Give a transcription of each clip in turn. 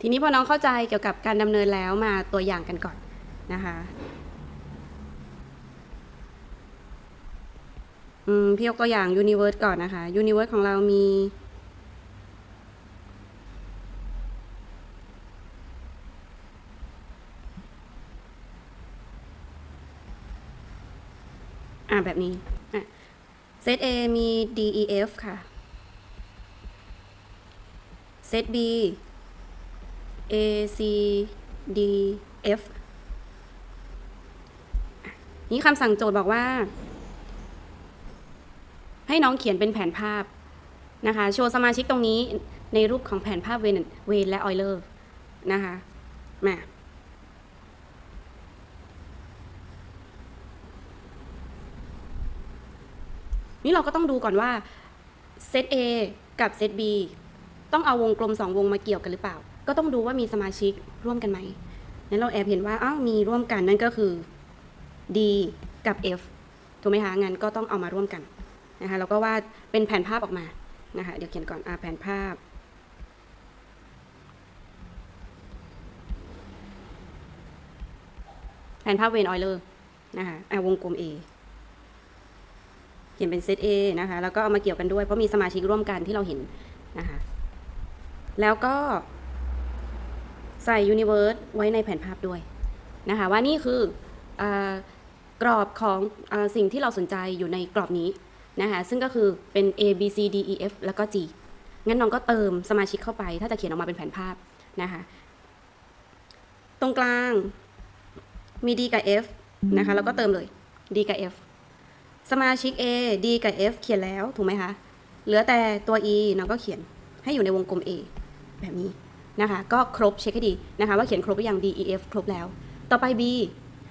ทีนี้พอน้องเข้าใจเกี่ยวกับการดำเนินแล้วมาตัวอย่างกันก่อนนะคะอืมพี่ยกตัวอย่าง Universe ก่อนนะคะ Universe ของเรามี อ่าแบบนี้อะเซต A มี D E F ค่ะเซต B A C D F นี่คำสั่งโจทย์บอกว่า ให้น้องเขียนเป็นแผนภาพนะคะ โชว์สมาชิกตรงนี้ในรูปของแผนภาพเวนเวนและออยเลอร์นะคะ มานี่เราก็ต้องดูก่อนว่าเซต A กับเซต B ต้องเอาวงกลมสองวงมาเกี่ยวกันหรือเปล่า ก็ต้องดูว่ามีสมาชิกร่วมกันไหมนั้นเราแอบเห็นว่าอ้าวมีร่วมกันนั่นก็คือ D กับ F ถูกไหมคะงั้นก็ต้องเอามาร่วมกันนะคะแล้วก็วาดเป็นแผนภาพออกมานะคะเดี๋ยวเขียนก่อนอาแผนภาพ แผนภาพเวนออยเลอร์นะคะอาวงกลม A เขียนเป็นเซต A นะคะแล้วก็เอามาเกี่ยวกันด้วยเพราะมีสมาชิกร่วมกันที่เราเห็นนะคะแล้วก็ ใส่ Universe ไว้ในแผนภาพด้วยนะคะว่านี่คืออกรอบของอสิ่งที่เราสนใจอยู่ในกรอบนี้นะคะซึ่งก็คือเป็น A B C D E F แล้วก็ G งั้นน้องก็เติมสมาชิกเข้าไป ถ้าจะเขียนออกมาเป็นแผนภาพนะคะตรงกลางมี D กับ F นะคะแล้วก็เติมเลย D กับ F สมาชิก A D กับ F เขียนแล้วถูกไหมคะ เหลือแต่ตัว E น้องก็เขียนให้อยู่ในวงกลม A แบบนี้ นะคะก็ครบเช็คให้ดีนะคะว่าเขียนครบหรือยัง D E F ครบแล้ว ต่อไป B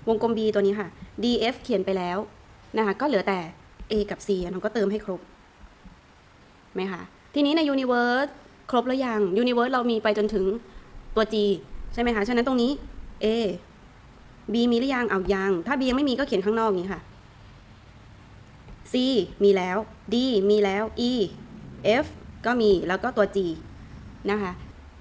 วงกลม B ตัวนี้ค่ะ D F เขียนไปแล้วนะคะก็เหลือแต่ A กับ C น้องก็เติมให้ครบไหมคะทีนี้ใน Universe ครบแล้วยัง Universe เรามีไปจนถึงตัว G ใช่ไหมคะฉะนั้นตรงนี้ A B มีหรือยังเอายัง ถ้า B ยังไม่มีก็เขียนข้างนอกอย่างนี้ค่ะ C มีแล้ว D มีแล้ว E F ก็มีแล้วก็ตัว G นะคะ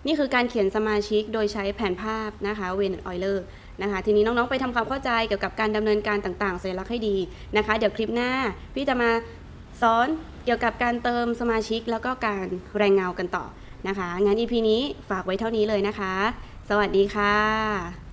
นี่คือการเขียนสมาชิกโดยใช้แผนภาพนะคะเวนออยเลอร์นะคะทีนี้น้องๆไปทำความเข้าใจเกี่ยวกับการดำเนินการต่างๆสัญลักษณ์ให้ดีนะคะ เดี๋ยวคลิปหน้าพี่จะมาสอนเกี่ยวกับการเติมสมาชิกแล้วก็การแรงเงากันต่อนะคะงั้น EP นี้ฝากไว้เท่านี้เลยนะคะ สวัสดีค่ะ